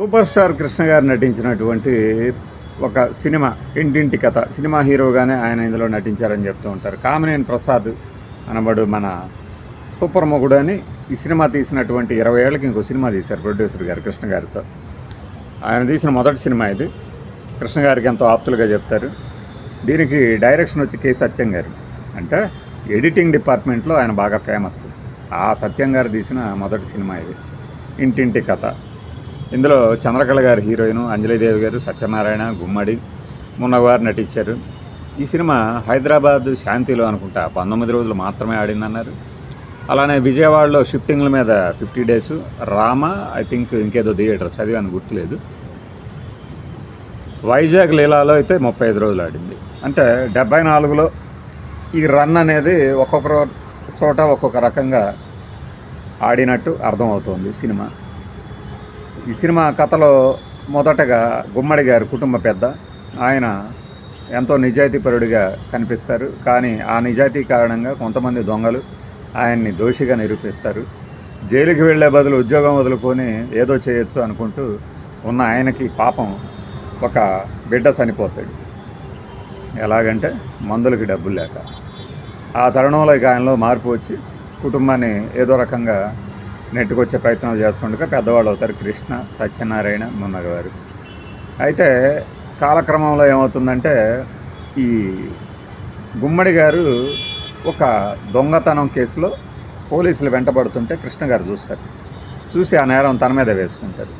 Super star Krishna గారు నటించినటువంటి ఒక సినిమా ఇంటింటి కథ. సినిమా హీరోగానే ఆయన ఇందులో నటించారని చెప్తూ ఉంటారు. కామినేని ప్రసాద్ అనబడు మన సూపర్ మొగుడు అని ఈ సినిమా తీసినటువంటి ఇరవై ఏళ్ళకి ఇంకో సినిమా తీశారు ప్రొడ్యూసర్ గారు కృష్ణ గారితో. ఆయన తీసిన మొదటి సినిమా ఇది. కృష్ణ గారికి ఎంతో ఆప్తులుగా చెప్తారు. దీనికి డైరెక్షన్ వచ్చి కె సత్యం గారు. అంటే ఎడిటింగ్ డిపార్ట్మెంట్లో ఆయన బాగా ఫేమస్. ఆ సత్యం గారు తీసిన మొదటి సినిమా ఇది. ఇంటింటి కథ. ఇందులో చంద్రకళ గారు హీరోయిన్ అంజలిదేవి గారు సత్యనారాయణ గుమ్మడి మున్నగారు నటించారు. ఈ సినిమా హైదరాబాద్ శాంతిలో అనుకుంటా పంతొమ్మిది రోజులు మాత్రమే ఆడిందన్నారు. అలానే విజయవాడలో షిఫ్టింగ్ల మీద fifty days Rama I think ఇంకేదో థియేటర్ చదివాను గుర్తులేదు. వైజాగ్ లీలాలో అయితే ముప్పై ఐదు రోజులు ఆడింది. అంటే డెబ్బై నాలుగులో ఈ రన్ అనేది ఒక్కొక్క చోట ఒక్కొక్క రకంగా ఆడినట్టు అర్థమవుతోంది సినిమా. ఈ సినిమా కథలో మొదటగా గుమ్మడి గారు కుటుంబ పెద్ద. ఆయన ఎంతో నిజాయితీపరుడిగా కనిపిస్తారు. కానీ ఆ నిజాయితీ కారణంగా కొంతమంది దొంగలు ఆయన్ని దోషిగా నిరూపిస్తారు. జైలుకి వెళ్ళే బదులు ఉద్యోగం వదులుకొని ఏదో చేయొచ్చు అనుకుంటూ ఉన్న ఆయనకి పాపం ఒక బిడ్డ చనిపోతాడు. ఎలాగంటే మందులకి డబ్బులు లేక. ఆ తరుణంలో ఇక ఆయనలో మార్పు వచ్చి కుటుంబాన్ని ఏదో రకంగా నెట్టుకొచ్చే ప్రయత్నాలు చేస్తుండగా పెద్దవాళ్ళు అవుతారు కృష్ణ సత్యనారాయణ మున్నగవారు అయితే కాలక్రమంలో ఏమవుతుందంటే ఈ గుమ్మడి గారు ఒక దొంగతనం కేసులో పోలీసులు వెంటబడుతుంటే కృష్ణ గారు చూస్తారు. చూసి ఆ నేరం తన మీద వేసుకుంటారు.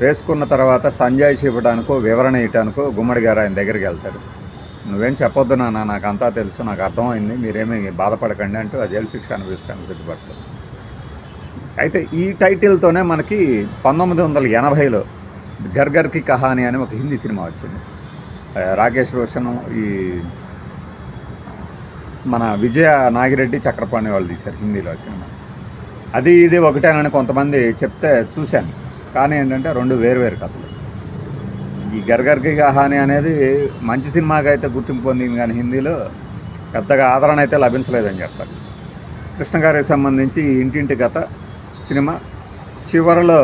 వేసుకున్న తర్వాత సంజాయిషి ఇవ్వడానికో వివరణ ఇవ్వడానికో గుమ్మడి గారు ఆయన దగ్గరికి వెళ్తారు. నువ్వేం చెప్పొద్దు నాన్న నాకు అంతా తెలుసు నాకు అర్థమైంది మీరేమీ బాధపడకండి అంటూ ఆ జైలు శిక్ష అనుభవిస్తాను సిద్ధపడతారు. అయితే ఈ టైటిల్తోనే మనకి పంతొమ్మిది వందల ఎనభైలో గర్గర్కి కహాని అని ఒక హిందీ సినిమా వచ్చింది. రాకేష్ రోషన్ ఈ మన విజయ నాగిరెడ్డి చక్రపాణి వాళ్ళు తీశారు హిందీలో సినిమా. అది ఇది ఒకటేనని కొంతమంది చెప్తే చూశాను. కానీ ఏంటంటే రెండు వేరు కథలు. ఈ గర్గర్కి కహాని అనేది మంచి సినిమాగా అయితే గుర్తింపు పొందింది కానీ హిందీలో పెద్దగా ఆదరణ అయితే లభించలేదని చెప్పాలి. కృష్ణ గారికి సంబంధించి ఈ ఇంటింటి కథ సినిమా. చివరిలో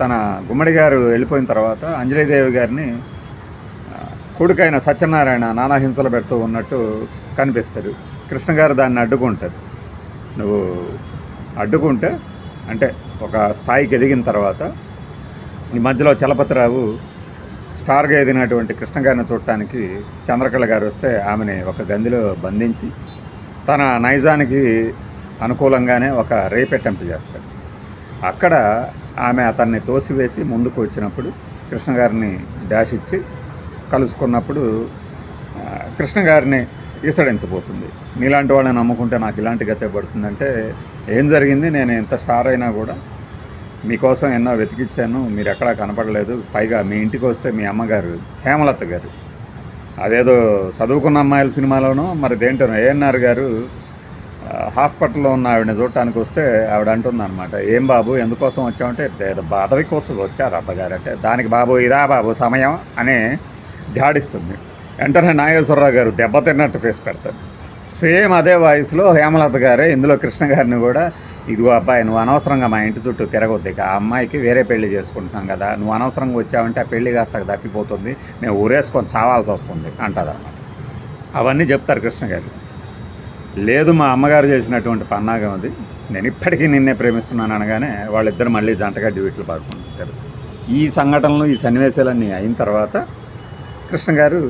తన గుమ్మడి గారు వెళ్ళిపోయిన తర్వాత అంజలీదేవి గారిని కొడుకైన సత్యనారాయణ నానా హింసలు పెడుతూ ఉన్నట్టు కనిపిస్తారు కృష్ణ గారు దాన్ని అడ్డుకుంటారు నువ్వు అడ్డుకుంటే అంటే ఒక స్థాయికి ఎదిగిన తర్వాత ఈ మధ్యలో చలపతిరావు స్టార్గా ఎదిగినటువంటి కృష్ణ గారిని చూడటానికి చంద్రకళ గారు వస్తే ఆమెని ఒక గందిలో బంధించి తన నైజానికి అనుకూలంగానే ఒక రేప్ అటెంప్ట్ చేస్తాడు. అక్కడ ఆమె అతన్ని తోసివేసి ముందుకు వచ్చినప్పుడు కృష్ణ గారిని డాష్ ఇచ్చి కలుసుకున్నప్పుడు కృష్ణగారిని కృష్ణ గారిని ఈసడించబోతుంది నీలాంటి వాళ్ళని నమ్ముకుంటే నాకు ఇలాంటి గతే పడుతుందంటే ఏం జరిగింది? నేను ఎంత స్టార్ అయినా కూడా మీకోసం ఎన్నో వెతికిచ్చాను మీరు ఎక్కడా కనపడలేదు. పైగా మీ ఇంటికి వస్తే మీ అమ్మగారు హేమలత గారు. అదేదో చదువుకున్న అమ్మాయిల సినిమాలోనో మరి దేంటోనో ఏఎన్ఆర్ గారు హాస్పిటల్లో ఉన్న ఆవిడని చూడటానికి వస్తే ఆవిడ అంటుంది అనమాట ఏం బాబు ఎందుకోసం వచ్చామంటే పదవి కోసం వచ్చారు అత్తగారు అంటే దానికి బాబు ఇదా బాబు సమయం అని జాడిస్తుంది వెంటనే నాగేశ్వరరావు గారు దెబ్బతిన్నట్టు ఫేస్ పెడతారు. సేమ్ అదే వాయిస్లో హేమలత గారే ఇందులో కృష్ణ గారిని కూడా ఇదిగో అబ్బాయి నువ్వు అనవసరంగా మా ఇంటి చుట్టూ తిరగొద్దు ఇక ఆ అమ్మాయికి వేరే పెళ్ళి చేసుకుంటున్నాం కదా నువ్వు అనవసరంగా వచ్చావంటే ఆ పెళ్ళి కాస్త తప్పిపోతుంది మేము ఊరేసుకొని చావాల్సి వస్తుంది అంటదన్నమాట అవన్నీ చెప్తారు కృష్ణ గారు. లేదు మా అమ్మగారు చేసినటువంటి పన్నాగం అది. నేను ఇప్పటికీ నిన్నే ప్రేమిస్తున్నాను అనగానే వాళ్ళిద్దరు మళ్ళీ జంటగా డ్యూట్లు పాడుకుంటారు ఈ సంఘటనలు ఈ సన్నివేశాలన్నీ అయిన తర్వాత కృష్ణ గారు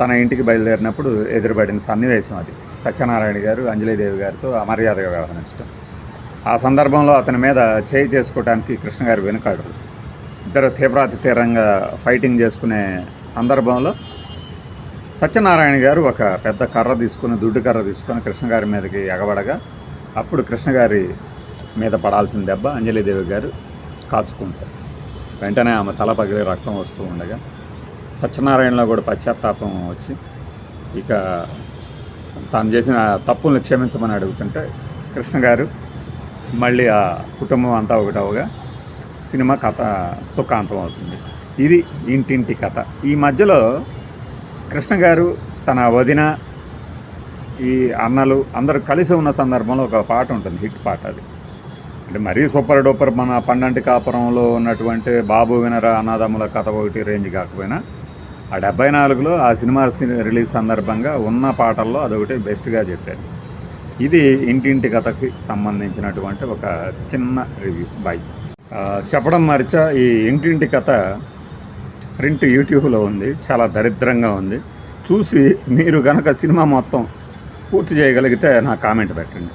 తన ఇంటికి బయలుదేరినప్పుడు ఎదురుపడిన సన్నివేశం అది. సత్యనారాయణ గారు అంజలిదేవి గారితో అమర్యాదగా వ్యవహరించడం ఆ సందర్భంలో అతని మీద చేయి చేసుకోవడానికి కృష్ణ గారు వెనుకాడరు. ఇద్దరు తీవ్రాతి తీవ్రంగా ఫైటింగ్ చేసుకునే సందర్భంలో సత్యనారాయణ గారు ఒక పెద్ద కర్ర తీసుకుని దుడ్డు కర్ర తీసుకొని కృష్ణగారి మీదకి ఎగబడగా అప్పుడు కృష్ణగారి మీద పడాల్సిన దెబ్బ అంజలిదేవి గారు కాచుకుంటారు. వెంటనే ఆమె తల పగిలి రక్తం వస్తూ ఉండగా సత్యనారాయణలో కూడా పశ్చాత్తాపం వచ్చి ఇక తాను చేసిన తప్పుల్ని క్షమించమని అడుగుతుంటే కృష్ణగారు మళ్ళీ ఆ కుటుంబం అంతా ఒకటవగా సినిమా కథ సుఖాంతం అవుతుంది. ఇది ఇంటింటి కథ. ఈ మధ్యలో కృష్ణ గారు తన వదిన ఈ అన్నలు అందరూ కలిసి ఉన్న సందర్భంలో ఒక పాట ఉంటుంది హిట్ పాట అది. అంటే మరీ సూపర్ డూపర్ మన పండంటి కాపురంలో ఉన్నటువంటి బాబు వినర అనాథముల కథ ఒకటి రేంజ్ కాకపోయినా ఆ డెబ్బై నాలుగులో ఆ సినిమా రిలీజ్ సందర్భంగా ఉన్న పాటల్లో అదొకటి బెస్ట్గా చెప్పారు. ఇది ఇంటింటి కథకి సంబంధించినటువంటి ఒక చిన్న రివ్యూ. బై. చెప్పడం మరిచా ఈ ఇంటింటి కథ ప్రింట్ యూట్యూబ్లో ఉంది చాలా దరిద్రంగా ఉంది. చూసి మీరు కనుక సినిమా మొత్తం పూర్తి చేయగలిగితే నా కామెంట్ పెట్టండి.